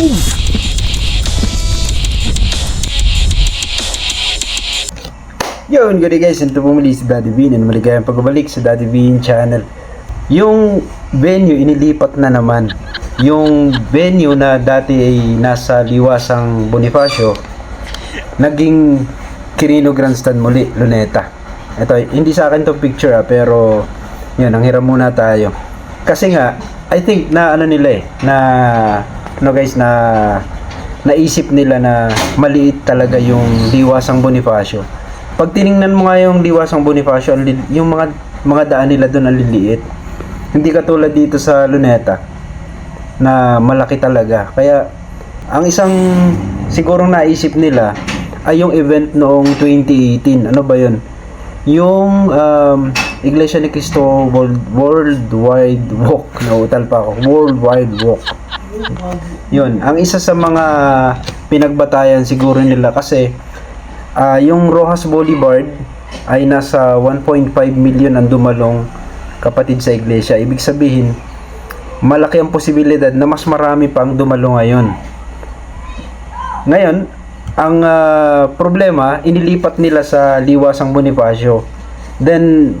Yun, good guys, ito po muli si Daddy Bean and maligayang pagbabalik sa Daddy Bean channel. Yung venue, inilipat na naman. Yung venue na dati ay nasa liwasang Bonifacio, naging Quirino Grandstand muli, Luneta. Ito, hindi sa akin to picture ah, pero yun, ang hiram muna tayo. Kasi nga, I think na ano nila eh, na no guys, na naisip nila na maliit talaga yung liwasang Bonifacio. Pag tiningnan mo nga yung liwasang Bonifacio, yung mga mga daan nila doon ang liliit. Hindi katulad dito sa Luneta na malaki talaga. Kaya ang isang sigurong naisip nila ay yung event noong 2018. Ano ba 'yun? Yung um, Iglesia ni Cristo World, Worldwide Walk. Nautal pa ako. Worldwide Walk. Yun, ang isa sa mga pinagbatayan siguro nila kasi ah, yung Rojas Boulevard ay nasa 1.5 million ang dumalong kapatid sa iglesia. Ibig sabihin, malaki ang posibilidad na mas marami pang dumalo ngayon. Ngayon, ang ah, problema, inilipat nila sa Liwasang Bonifacio. Then,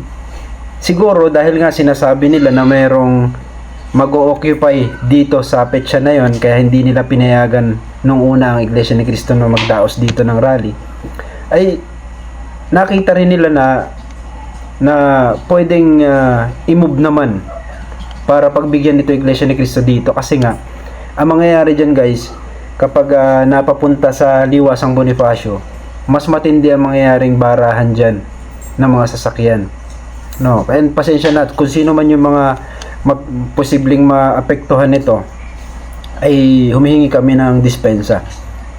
siguro dahil nga sinasabi nila na mayroong mag-occupy dito sa petsa na yon kaya hindi nila pinayagan nung una ang Iglesia ni Cristo na magdaos dito ng rally. Ay nakita rin nila na na pwedeng ah, i-move naman para pagbigyan nito Iglesia ni Cristo dito. Kasi nga ang mangyayari dyan guys kapag ah, napapunta sa liwasang Bonifacio mas matindi ang mangyayaring barahan dyan ng mga sasakyan. No and pasensya na kung sino man yung mga posibleng maapektuhan nito ay humihingi kami ng dispensa.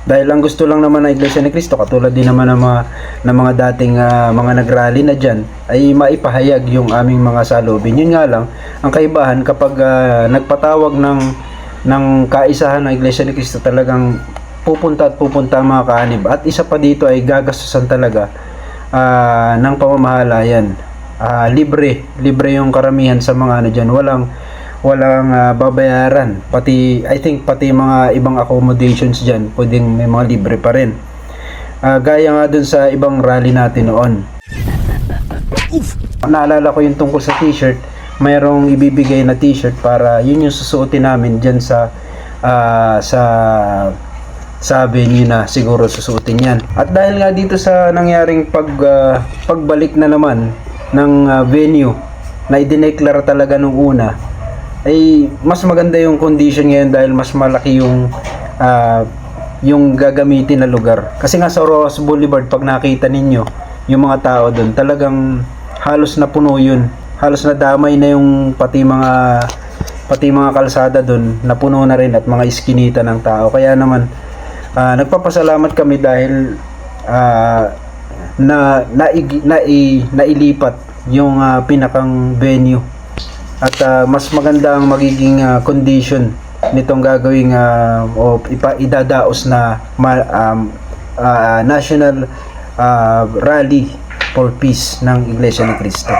Dahil ang gusto lang naman ng Iglesia ni Cristo katulad din naman ng mga ng mga dating ah, mga nagrally na diyan ay maipahayag yung aming mga salubin yun nga lang ang kaibahan kapag ah, nagpatawag ng ng kaisahan ng Iglesia ni Cristo talagang pupunta at pupunta ang mga kaanib. At isa pa dito ay gagastusan talaga ah, ng pamamahala yan Ah, libre libre yung karamihan sa mga ano diyan walang walang ah, babayaran. Pati I think pati mga ibang accommodations diyan pwedeng may mga libre pa rin. Ah, gaya nga dun sa ibang rally natin noon. Naalala ko yung tungkol sa t-shirt. Mayroong ibibigay na t-shirt para yun yung susuotin namin diyan sa ah, sa sa venue na siguro susuotin yan. At dahil nga dito sa nangyaring pag, ah, pagbalik na naman ng ah, venue na idineklara talaga nung una, ay mas maganda yung condition ngayon dahil mas malaki yung ah, yung gagamitin na lugar. Kasi nga sa Rojas Boulevard, pag nakita ninyo, yung mga tao doon, talagang halos na puno yun. Halos na damay na yung pati mga pati mga kalsada doon, napuno na rin at mga iskinita ng tao. Kaya naman, Ah, nagpapasalamat kami dahil ah, na naig, nai, nailipat yung ah, pinakang venue at ah, mas maganda ang magiging ah, condition nitong gagawing ah, o ipa, idadaos na ma, um, ah, national ah, rally for peace ng Iglesia ni Cristo.